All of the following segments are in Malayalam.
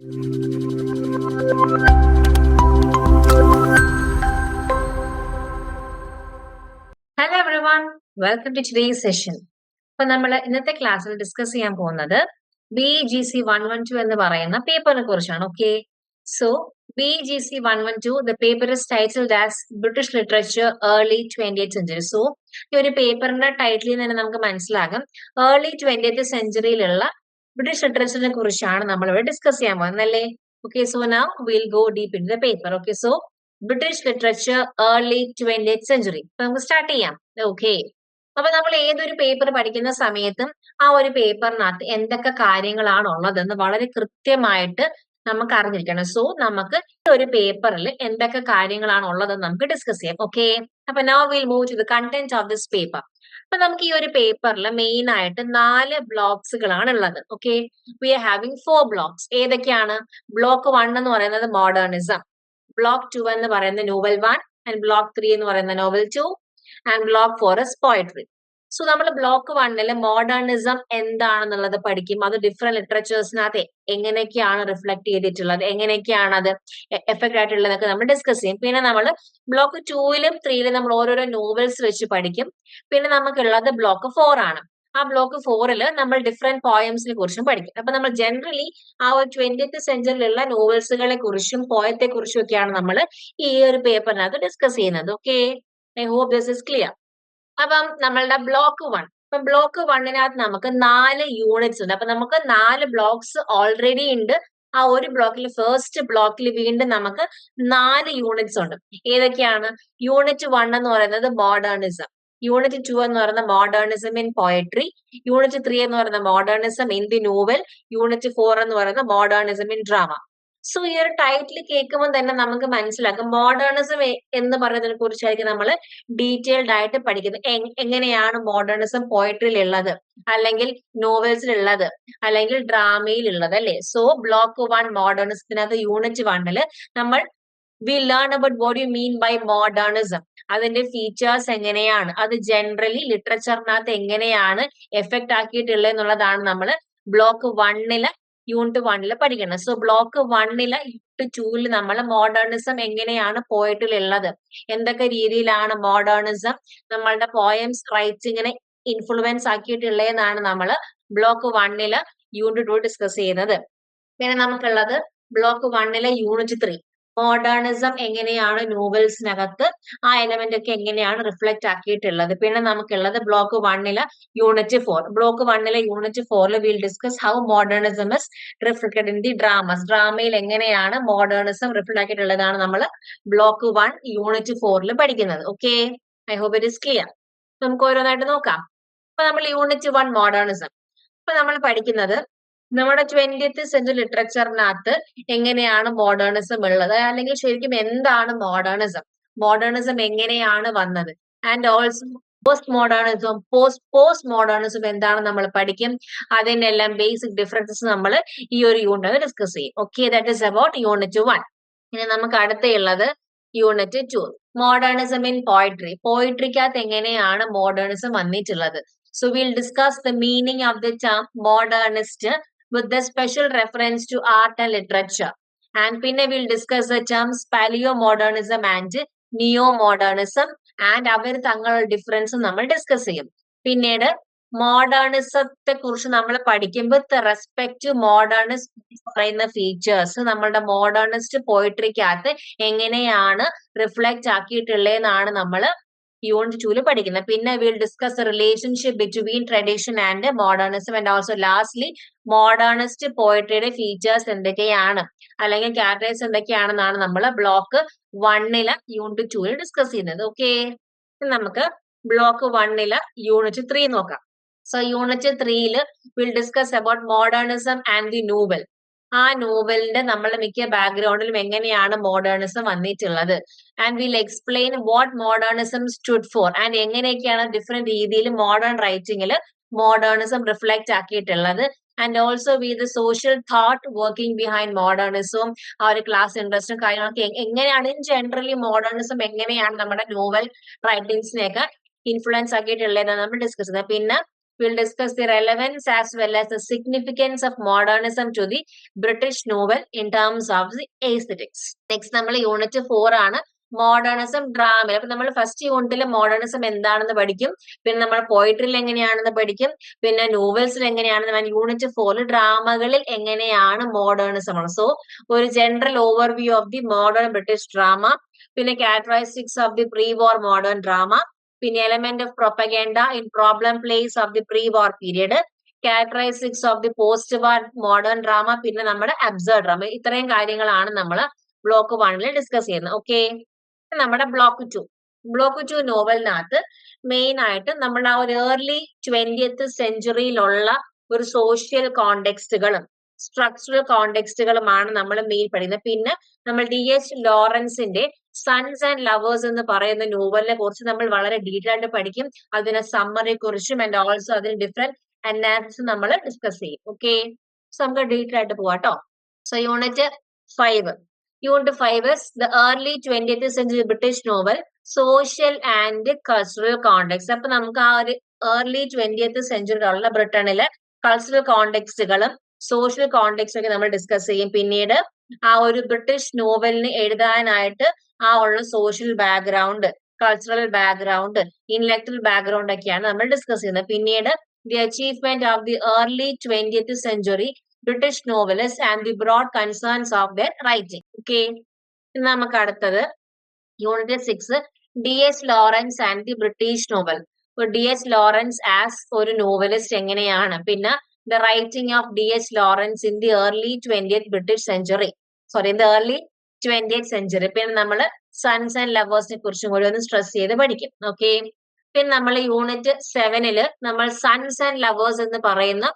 Hello one welcome to today session അപ്പൊ നമ്മൾ ഇന്നത്തെ ക്ലാസ്സിൽ ഡിസ്കസ് ചെയ്യാൻ പോകുന്നത് B G C one one two എന്ന് പറയുന്ന പേപ്പറിനെ കുറിച്ചാണ് okay so B G C one one two the paper is titled as British literature early twenty century so ഈ ഒരു പേപ്പറിന്റെ ടൈറ്റിൽ തന്നെ നമുക്ക് മനസ്സിലാകും. ഏർലി ട്വന്റി സെഞ്ചുറിയിലുള്ള ബ്രിട്ടീഷ് ലിറ്ററേച്ചറിനെ കുറിച്ചാണ് നമ്മൾ ഇവിടെ ഡിസ്കസ് ചെയ്യാൻ പോകുന്നത് അല്ലേ okay so now will go deep in the paper okay so British literature early twenty century നമുക്ക് സ്റ്റാർട്ട് ചെയ്യാം. ഓക്കെ അപ്പൊ നമ്മൾ ഏതൊരു പേപ്പർ പഠിക്കുന്ന സമയത്തും ആ ഒരു പേപ്പറിനകത്ത് എന്തൊക്കെ കാര്യങ്ങളാണ് ഉള്ളതെന്ന് വളരെ കൃത്യമായിട്ട് നമുക്ക് അറിഞ്ഞിരിക്കണം. സോ നമുക്ക് ഒരു പേപ്പറിൽ എന്തൊക്കെ കാര്യങ്ങളാണ് ഉള്ളതെന്ന് നമുക്ക് ഡിസ്കസ് ചെയ്യാം. ഓക്കെ അപ്പൊ now will move to the content of this paper അപ്പൊ നമുക്ക് ഈ ഒരു പേപ്പറിൽ മെയിൻ ആയിട്ട് നാല് ബ്ലോക്സുകളാണ് ഉള്ളത് okay we are having four blocks ഏതൊക്കെയാണ്? ബ്ലോക്ക് വൺ എന്ന് പറയുന്നത് മോഡേണിസം ബ്ലോക്ക് ടു എന്ന് പറയുന്ന novel one and block three എന്ന് പറയുന്ന novel two and block four is poetry so നമ്മൾ ബ്ലോക്ക് വണ്ണിൽ മോഡേണിസം എന്താണെന്നുള്ളത് പഠിക്കും. അത് ഡിഫറെന്റ് ലിറ്ററേച്ചേഴ്സിനകത്ത് എങ്ങനെയൊക്കെയാണ് റിഫ്ലക്ട് ചെയ്തിട്ടുള്ളത്? എങ്ങനെയൊക്കെയാണ് അത് എഫക്ട് ആയിട്ടുള്ളതൊക്കെ നമ്മൾ ഡിസ്കസ് ചെയ്യും. പിന്നെ നമ്മൾ ബ്ലോക്ക് ടൂയിലും ത്രീയിലും നമ്മൾ ഓരോരോ നോവൽസ് വെച്ച് പഠിക്കും. പിന്നെ നമുക്കുള്ളത് ബ്ലോക്ക് ഫോർ ആണ്. ആ ബ്ലോക്ക് ഫോറിൽ നമ്മൾ ഡിഫറെന്റ് പോയംസിനെ കുറിച്ചും പഠിക്കും. അപ്പൊ നമ്മൾ ജനറലി ആ ഒരു ട്വന്റിയത്ത് സെഞ്ചുറിയിലുള്ള നോവൽസുകളെ കുറിച്ചും പോയത്തെ കുറിച്ചും ഒക്കെയാണ് നമ്മൾ ഈ ഒരു പേപ്പറിനകത്ത് ഡിസ്കസ് ചെയ്യുന്നത്. Okay I hope this is clear അപ്പം നമ്മളുടെ ബ്ലോക്ക് വൺ അപ്പം ബ്ലോക്ക് വണ്ണിനകത്ത് നമുക്ക് നാല് യൂണിറ്റ്സ് ഉണ്ട്. അപ്പൊ നമുക്ക് നാല് ബ്ലോക്സ് ഓൾറെഡി ഉണ്ട്. ആ ഒരു ബ്ലോക്കിൽ ഫസ്റ്റ് ബ്ലോക്കിൽ വീണ്ടും നമുക്ക് നാല് യൂണിറ്റ്സ് ഉണ്ട്. ഏതൊക്കെയാണ്? യൂണിറ്റ് വൺ എന്ന് പറയുന്നത് മോഡേണിസം യൂണിറ്റ് ടു എന്ന് പറയുന്ന modernism in poetry unit three എന്ന് പറയുന്ന modernism in the novel unit four എന്ന് പറയുന്ന മോഡേണിസം ഇൻ ഡ്രാമ സോ ഈ ഒരു ടൈറ്റിൽ കേൾക്കുമ്പോൾ തന്നെ നമുക്ക് മനസ്സിലാക്കാം. മോഡേണിസം എന്ന് പറയുന്നതിനെ കുറിച്ചായിരിക്കും നമ്മൾ ഡീറ്റെയിൽഡ് ആയിട്ട് പഠിക്കുന്നത്. എങ്ങനെയാണ് മോഡേണിസം പോയട്രിയിലുള്ളത് അല്ലെങ്കിൽ നോവൽസിൽ ഉള്ളത് അല്ലെങ്കിൽ ഡ്രാമയിൽ ഉള്ളത് അല്ലെ സോ ബ്ലോക്ക് വൺ മോഡേണിസത്തിനകത്ത് യൂണിറ്റ് വണ്ണിൽ നമ്മൾ we learn about what you mean by modernism അതിന്റെ ഫീച്ചേഴ്സ് എങ്ങനെയാണ്? അത് ജനറലി ലിറ്ററേച്ചറിനകത്ത് എങ്ങനെയാണ് എഫക്ട് ആക്കിയിട്ടുള്ളത് എന്നുള്ളതാണ് നമ്മൾ ബ്ലോക്ക് വണ്ണിൽ യൂണിറ്റ് വണ്ണിൽ പഠിക്കണം. സോ ബ്ലോക്ക് വണ്ണിൽ യൂണിറ്റ് ടൂവിൽ നമ്മൾ മോഡേണിസം എങ്ങനെയാണ് പോയിട്ടുള്ളത്? എന്തൊക്കെ രീതിയിലാണ് മോഡേണിസം നമ്മളുടെ പോയംസ് റൈറ്റിങ്ങിനെ ഇൻഫ്ലുവൻസ് ആക്കിയിട്ടുള്ളതെന്നാണ് നമ്മൾ ബ്ലോക്ക് വണ്ണിൽ യൂണിറ്റ് ടു ഡിസ്കസ് ചെയ്യുന്നത്. പിന്നെ നമുക്കുള്ളത് ബ്ലോക്ക് വണ്ണിലെ യൂണിറ്റ് ത്രീ മോഡേണിസം എങ്ങനെയാണ് നോവൽസിനകത്ത് ആ എലമെന്റ് ഒക്കെ എങ്ങനെയാണ് റിഫ്ലക്ട് ആക്കിയിട്ടുള്ളത്? പിന്നെ നമുക്കുള്ളത് ബ്ലോക്ക് വണ്ണിലെ യൂണിറ്റ് ഫോർ ബ്ലോക്ക് വണ്ണിലെ യൂണിറ്റ് ഫോറിൽ will discuss how modernism is reflected in the dramas ഡ്രാമയിൽ എങ്ങനെയാണ് മോഡേണിസം റിഫ്ലക്ട് ആക്കിയിട്ടുള്ളതാണ് നമ്മൾ ബ്ലോക്ക് വൺ യൂണിറ്റ് ഫോറിൽ പഠിക്കുന്നത്. Okay I hope it is clear നമുക്ക് ഓരോന്നായിട്ട് നോക്കാം. അപ്പൊ നമ്മൾ യൂണിറ്റ് വൺ മോഡേണിസം ഇപ്പൊ നമ്മൾ പഠിക്കുന്നത് നമ്മുടെ ട്വന്റിയത്ത് സെഞ്ചുറി ലിറ്ററേച്ചറിനകത്ത് എങ്ങനെയാണ് മോഡേണിസം ഉള്ളത്? അല്ലെങ്കിൽ ശരിക്കും എന്താണ് മോഡേണിസം മോഡേണിസം എങ്ങനെയാണ് വന്നത്? And also post modernism post post modernism എന്താണ് നമ്മൾ പഠിക്കും? അതിനെല്ലാം ബേസിക് ഡിഫറൻസസ് നമ്മൾ ഈ ഒരു യൂണിറ്റ് ഡിസ്കസ് ചെയ്യും. Okay that is about unit one ഇനി നമുക്ക് അടുത്തുള്ളത് unit two modernism in poetry പോയിട്രിക്കകത്ത് എങ്ങനെയാണ് മോഡേണിസം വന്നിട്ടുള്ളത്? So will discuss the meaning of the term modernist with the special reference to art and literature. And പിന്നെ will discuss the terms paleo modernism and neo modernism and അവർ തങ്ങളുടെ ഡിഫറൻസ് നമ്മൾ ഡിസ്കസ് ചെയ്യും പിന്നീട് മോഡേണിസത്തെ കുറിച്ച് നമ്മൾ പഠിക്കുമ്പോൾ ദ റെസ്പെക്ട് ടു മോഡേണിസ്റ്റ് പറയുന്ന ഫീച്ചേഴ്സ് നമ്മളുടെ മോഡേണിസ്റ്റ് പോയിട്രിക്കകത്ത് എങ്ങനെയാണ് റിഫ്ലക്ട് ആക്കിയിട്ടുള്ളതെന്നാണ് നമ്മൾ യൂണിറ്റ് ടൂൽ പഠിക്കുന്നത് പിന്നെ will discuss relationship between tradition and modernism and also lastly modernist പോയട്രിയുടെ features എന്തൊക്കെയാണ്? അല്ലെങ്കിൽ ക്യാരക്ടേഴ്സ് എന്തൊക്കെയാണെന്നാണ് നമ്മൾ ബ്ലോക്ക് വണ്ണിൽ യൂണിറ്റ് ടൂൽ ഡിസ്കസ് ചെയ്യുന്നത്. ഓക്കെ നമുക്ക് ബ്ലോക്ക് വണ്ണിൽ യൂണിറ്റ് ത്രീ നോക്കാം. സോ യൂണിറ്റ് ത്രീയിൽ will discuss about modernism and the novel ആ നോവലിന്റെ നമ്മൾ മിക്ക ബാക്ക്ഗ്രൗണ്ടിലും എങ്ങനെയാണ് മോഡേണിസം വന്നിട്ടുള്ളത്? And will explain what modernism stood for and എങ്ങനെയൊക്കെയാണ് ഡിഫറെന്റ് രീതിയിൽ മോഡേൺ റൈറ്റിംഗിൽ modernism reflect ആക്കിയിട്ടുള്ളത്? And also we the social thought working behind മോഡേണിസവും ആ ഒരു ക്ലാസ് ഇൻട്രസ്റ്റും കാര്യങ്ങളൊക്കെ എങ്ങനെയാണ് ഇൻ ജനറലി മോഡേണിസം എങ്ങനെയാണ് നമ്മുടെ നോവൽ റൈറ്റിംഗ്സിനെയൊക്കെ ഇൻഫ്ലുവൻസ് ആക്കിയിട്ടുള്ളതെന്ന് നമ്മൾ ഡിസ്കസ് ചെയ്യുന്നത്. പിന്നെ we'll discuss the relevance as well as the significance of modernism to the British novel in terms of the aesthetics. Next നമ്മൾ യൂണിറ്റ് ഫോർ ആണ് മോഡേണിസം ഡ്രാമ അപ്പൊ നമ്മൾ ഫസ്റ്റ് യൂണിറ്റിൽ മോഡേണിസം എന്താണെന്ന് പഠിക്കും. പിന്നെ നമ്മൾ പോയിട്രിയിൽ എങ്ങനെയാണെന്ന് പഠിക്കും. പിന്നെ നോവൽസിൽ എങ്ങനെയാണെന്ന് യൂണിറ്റ് ഫോറിൽ ഡ്രാമകളിൽ എങ്ങനെയാണ് മോഡേണിസം സോ ഒരു general overview of the modern British drama പിന്നെ characteristics of the pre war modern drama പിന്നെ element of propaganda in problem plays of the pre war period characteristics of the post war modern drama പിന്നെ നമ്മുടെ അബ്സേർഡ് ഡ്രാമ ഇത്രയും കാര്യങ്ങളാണ് നമ്മൾ ബ്ലോക്ക് വണ്ണിൽ ഡിസ്കസ് ചെയ്യുന്നത്. ഓക്കെ നമ്മുടെ ബ്ലോക്ക് ടു ബ്ലോക്ക് ടു നോവലിനകത്ത് മെയിൻ ആയിട്ട് നമ്മുടെ ആ ഒരു ഏർലി ട്വന്റിയത്ത് സെഞ്ചുറിയിലുള്ള ഒരു സോഷ്യൽ കോണ്ടെക്സ്റ്റുകളും സ്ട്രക്ചറൽ കോണ്ടെക്സ്റ്റുകളുമാണ് നമ്മൾ മെയിൻ പഠിക്കുന്നത്. പിന്നെ നമ്മൾ ഡി എച്ച് ലോറൻസിന്റെ സൺസ് ആൻഡ് ലവേഴ്സ് എന്ന് പറയുന്ന നോവലിനെ കുറിച്ച് നമ്മൾ വളരെ ഡീറ്റെയിൽ ആയിട്ട് പഠിക്കും. അതിനെ സമ്മറിയെ കുറിച്ചും ആൻഡ് ഓൾസോ അതിന് ഡിഫറെന്റ് അനാലിസിസ് നമ്മൾ ഡിസ്കസ് ചെയ്യും. ഓക്കെ സോ നമുക്ക് ഡീറ്റെയിൽ ആയിട്ട് പോവാട്ടോ so unit five unit five the early twentieth century British novel social and cultural context അപ്പൊ നമുക്ക് ആ ഒരു ഏർലി ട്വന്റിയത്ത് സെഞ്ചുറിയിലുള്ള ബ്രിട്ടനിലെ കൾച്ചറൽ കോണ്ടെക്സ്റ്റുകളും സോഷ്യൽ കോണ്ടെക്സ്റ്റ് ഒക്കെ നമ്മൾ ഡിസ്കസ് ചെയ്യും. പിന്നീട് ആ ഒരു ബ്രിട്ടീഷ് നോവലിന് എഴുതാനായിട്ട് ആ ഉള്ള social background cultural background intellectual background ഒക്കെയാണ് നമ്മൾ ഡിസ്കസ് ചെയ്യുന്നത്. പിന്നീട് the achievement of the early twentieth century British novelist and the broad concerns of their writing okay നമുക്ക് അടുത്തത് unit six D S Lawrence and the British novel D S Lawrence as ഒരു നോവലിസ്റ്റ് എങ്ങനെയാണ്? പിന്നെ writing of D S Lawrence in the early twentieth British century sorry in the early twentieth century പിന്നെ നമ്മൾ സൺസ് ആൻഡ് ലവേഴ്സിനെ കുറിച്ചും കൂടി ഒന്ന് സ്ട്രെസ് ചെയ്ത് പഠിക്കും. ഓക്കെ പിന്നെ നമ്മൾ യൂണിറ്റ് സെവനിൽ നമ്മൾ സൺസ് ആൻഡ് ലവേഴ്സ് എന്ന് പറയുന്ന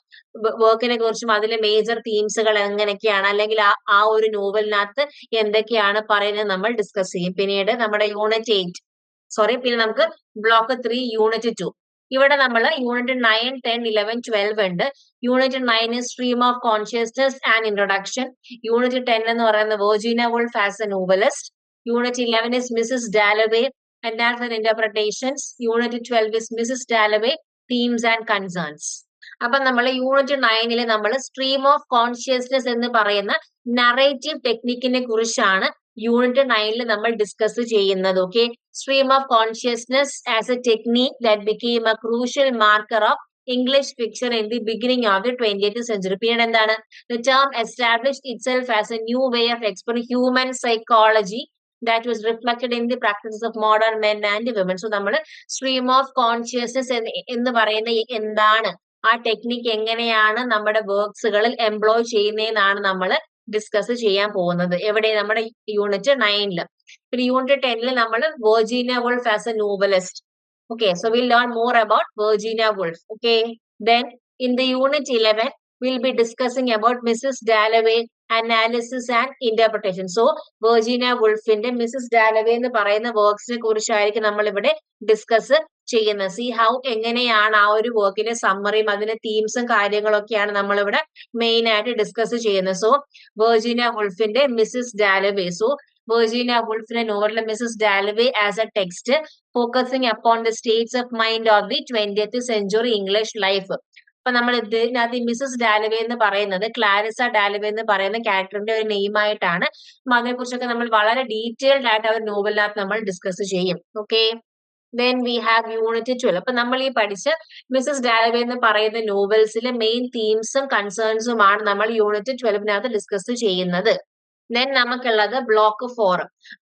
വർക്കിനെ കുറിച്ചും അതിലെ മേജർ തീംസുകൾ എങ്ങനെയൊക്കെയാണ് അല്ലെങ്കിൽ ആ ഒരു നോവലിനകത്ത് എന്തൊക്കെയാണ് പറയുന്നത് നമ്മൾ ഡിസ്കസ് ചെയ്യും. പിന്നീട് നമ്മുടെ യൂണിറ്റ് എയ്റ്റ് സോറി പിന്നെ നമുക്ക് ബ്ലോക്ക് ത്രീ യൂണിറ്റ് ടു ഇവിടെ നമ്മൾ unit nine ten eleven twelve ഉണ്ട്. Unit nine stream of consciousness and introduction unit ten എന്ന് പറയുന്നത് Virginia Woolf as a novelist unit eleven is Mrs Dalloway analysis interpretations unit twelve 12 is Mrs. Themes and concerns അപ്പൊ നമ്മൾ യൂണിറ്റ് നയനിൽ നമ്മൾ സ്ട്രീം ഓഫ് കോൺഷ്യസ്നെസ് എന്ന് പറയുന്ന നറേറ്റീവ് ടെക്നിക്കിനെ കുറിച്ചാണ് യൂണിറ്റ് നയനിൽ നമ്മൾ ഡിസ്കസ് ചെയ്യുന്നത് okay stream of consciousness as a technique that became a crucial marker of English picture in the beginning of the twentieth century പിന്നീട് എന്താണ്? The term establish itself as a new way of explore human psychology that was reflected in the practices of modern men and women so നമ്മൾ സ്ട്രീം ഓഫ് കോൺഷ്യസ്നെസ് എന്ന് പറയുന്ന എന്താണ്? ആ ടെക്നിക്ക് എങ്ങനെയാണ് നമ്മുടെ വർക്ക്സുകളിൽ എംപ്ലോയ് ചെയ്യുന്നതെന്നാണ് നമ്മൾ ഡിസ്കസ് ചെയ്യാൻ പോകുന്നത്. എവിടെ? നമ്മുടെ യൂണിറ്റ് നയനിൽ പിന്നെ യൂണിറ്റ് ടെന്നിൽ നമ്മൾ Virginia Woolf as a novelist okay so will learn more about Virginia Woolf okay then in the unit eleven will be discussing about Mrs Dalloway analysis and interpretation so Virginia വുൾഫിന്റെ Mrs Dalloway എന്ന് പറയുന്ന വർക്ക്സിനെ കുറിച്ചായിരിക്കും നമ്മൾ ഇവിടെ ഡിസ്കസ് ചെയ്യുന്നത്. സി ഹൗ എങ്ങനെയാണ് ആ ഒരു വർക്കിന്റെ സമ്മറിയും അതിന്റെ തീംസും കാര്യങ്ങളൊക്കെയാണ് നമ്മൾ ഇവിടെ മെയിൻ ആയിട്ട് ഡിസ്കസ് ചെയ്യുന്നത്. സോ വെർജീന വുൾഫിന്റെ മിസ്സസ് ഡാലവേ സോ വെർജീന വുൾഫിന്റെ നോവലിലെ Mrs Dalloway as a text focusing upon the states of mind of the twentieth century English life അപ്പൊ നമ്മൾ ഇതിനകത്ത് മിസ്സസ് ഡാലവേ എന്ന് പറയുന്നത് ക്ലാരിസ ഡാലവേ എന്ന് പറയുന്ന ക്യാരക്ടറിന്റെ ഒരു നെയിം ആയിട്ടാണ്. അതിനെ കുറിച്ചൊക്കെ നമ്മൾ വളരെ ഡീറ്റെയിൽഡ് ആയിട്ട് ആ ഒരു നോവലിനകത്ത് നമ്മൾ ഡിസ്കസ് ചെയ്യും. Okay then we have unit twelve അപ്പൊ നമ്മൾ ഈ പഠിച്ച് മിസ്സസ് ഡാലവേ എന്ന് പറയുന്ന നോവൽസിലെ മെയിൻ തീംസും കൺസേൺസുമാണ് നമ്മൾ യൂണിറ്റ് ട്വൽവിനകത്ത് ഡിസ്കസ് ചെയ്യുന്നത്. ദെൻ നമുക്കുള്ളത് ബ്ലോക്ക് ഫോർ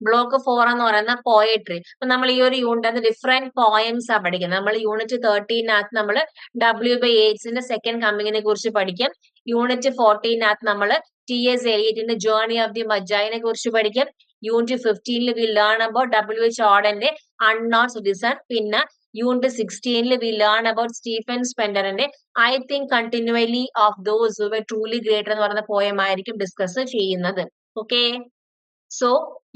ബ്ലോക്ക് ഫോർ എന്ന് പറയുന്ന പോയട്രി അപ്പൊ നമ്മൾ ഈ ഒരു യൂണിറ്റ് ഡിഫറെന്റ് പോയംസ് ആ പഠിക്കുന്നത്. നമ്മൾ യൂണിറ്റ് തേർട്ടീനകത്ത് നമ്മൾ ഡബ്ല്യു ബൈ എയ്റ്റ്സിന്റെ സെക്കൻഡ് കമ്മിങ്ങിനെ കുറിച്ച് പഠിക്കും. യൂണിറ്റ് ഫോർട്ടീനകത്ത് നമ്മൾ ടി എസ് എലിയറ്റിന്റെ ജേർണി ഓഫ് ദി മജായിനെ കുറിച്ച് പഠിക്കും. Unit ഫിഫ്റ്റീനിൽ we learn about W H ഓർഡന്റെ unknown citizen പിന്നെ യൂണിറ്റ് സിക്സ്റ്റീനിൽ we learn about Stephen സ്പെൻഡറിന്റെ I think continually of those truly greater എന്ന് പറയുന്ന പോയം ആയിരിക്കും ഡിസ്കസ് ചെയ്യുന്നത്. Okay so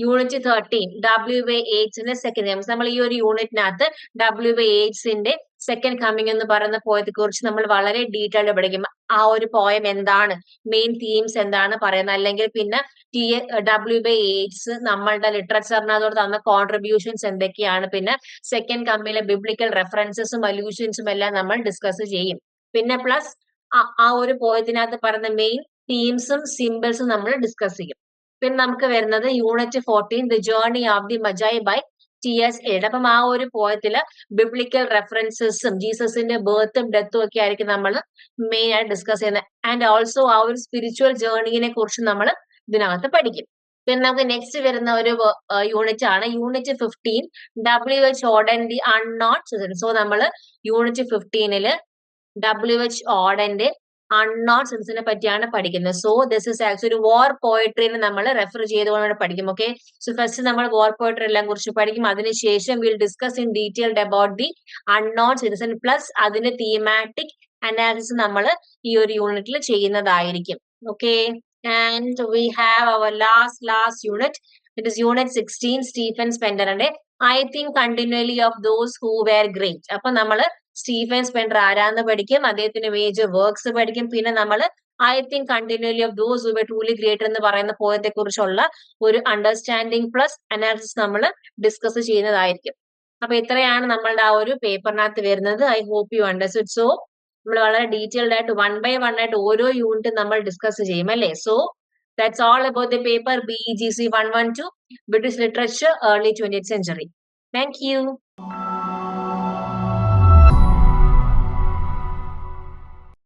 unit thirteen W B എയ്റ്റ്സിന്റെ second നമ്മൾ ഈ ഒരു യൂണിറ്റിനകത്ത് ഡബ്ല്യു ബൈ എയ്റ്റ്സിന്റെ സെക്കൻഡ് കമ്മിങ് എന്ന് പറയുന്ന പോയത്തെ കുറിച്ച് നമ്മൾ വളരെ ഡീറ്റെയിൽഡ് പഠിക്കും. ആ ഒരു പോയം എന്താണ്? മെയിൻ തീംസ് എന്താണ് പറയുന്നത്? അല്ലെങ്കിൽ പിന്നെ ടി ഡബ്ല്യു ബൈ എയ്റ്റ്സ് നമ്മളുടെ ലിറ്ററേച്ചറിനകത്തോട് തന്ന കോൺട്രിബ്യൂഷൻസ് എന്തൊക്കെയാണ്? പിന്നെ സെക്കൻഡ് കമ്മിയിലെ ബിബ്ലിക്കൽ റെഫറൻസസും അല്യൂഷൻസും എല്ലാം നമ്മൾ ഡിസ്കസ് ചെയ്യും. പിന്നെ പ്ലസ് ആ ഒരു പോയത്തിനകത്ത് പറയുന്ന മെയിൻ തീംസും സിമ്പിൾസും നമ്മൾ ഡിസ്കസ് ചെയ്യും. പിന്നെ നമുക്ക് വരുന്നത് unit fourteen the journey of the Magi by T S Ed അപ്പം ആ ഒരു പോയത്തിൽ ബിബ്ലിക്കൽ റെഫറൻസസും ജീസസിന്റെ ബേർത്തും ഡെത്തും ഒക്കെ ആയിരിക്കും നമ്മൾ മെയിൻ ആയിട്ട് ഡിസ്കസ് ചെയ്യുന്നത്. ആൻഡ് ഓൾസോ ആ ഒരു സ്പിരിച്വൽ ജേർണിനെ കുറിച്ച് നമ്മൾ ഇതിനകത്ത് പഠിക്കും. പിന്നെ നമുക്ക് നെക്സ്റ്റ് വരുന്ന ഒരു യൂണിറ്റ് ആണ്. Unit fifteen W H Auden the unknown so നമ്മൾ യൂണിറ്റ് ഫിഫ്റ്റീനിൽ ഡബ്ല്യു എച്ച് ഓഡന്റെ അൺനോൺ സിംസിനെ പറ്റിയാണ് പഠിക്കുന്നത്. So this is actually war പോയട്രിനെ നമ്മൾ റെഫർ ചെയ്തുകൊണ്ട് പഠിക്കും ഓക്കെ സോ ഫസ്റ്റ് നമ്മൾ വാർ പോയട്രി എല്ലാം കുറിച്ച് പഠിക്കും. അതിനുശേഷം will discuss in detailed about the unknown citizen plus അതിന്റെ തീമാറ്റിക് അനാലിസിസ് നമ്മൾ ഈ ഒരു യൂണിറ്റിൽ ചെയ്യുന്നതായിരിക്കും okay and we have our last last unit it is unit sixteen Stephen സ്പെൻഡറിന്റെ I think continually of those who were great അപ്പൊ നമ്മൾ സ്റ്റീഫൻ സ്പെൻഡർ ആരാന്ന് പഠിക്കും അദ്ദേഹത്തിന്റെ മേജർ വർക്ക്സ് പഠിക്കും. പിന്നെ നമ്മൾ I think continually of those who truly greater എന്ന് പറയുന്ന പോയത്തെ കുറിച്ചുള്ള ഒരു അണ്ടർസ്റ്റാൻഡിങ് പ്ലസ് അനാലിസിസ് നമ്മൾ ഡിസ്കസ് ചെയ്യുന്നതായിരിക്കും. അപ്പൊ ഇത്രയാണ് നമ്മളുടെ ആ ഒരു പേപ്പറിനകത്ത് വരുന്നത്. I hope you understood so നമ്മൾ വളരെ ഡീറ്റെയിൽഡ് ആയിട്ട് വൺ ബൈ വൺ ആയിട്ട് ഓരോ യൂണിറ്റും നമ്മൾ ഡിസ്കസ് ചെയ്യും അല്ലേ? So that's all about the paper B G C one one two British literature early twenty century thank you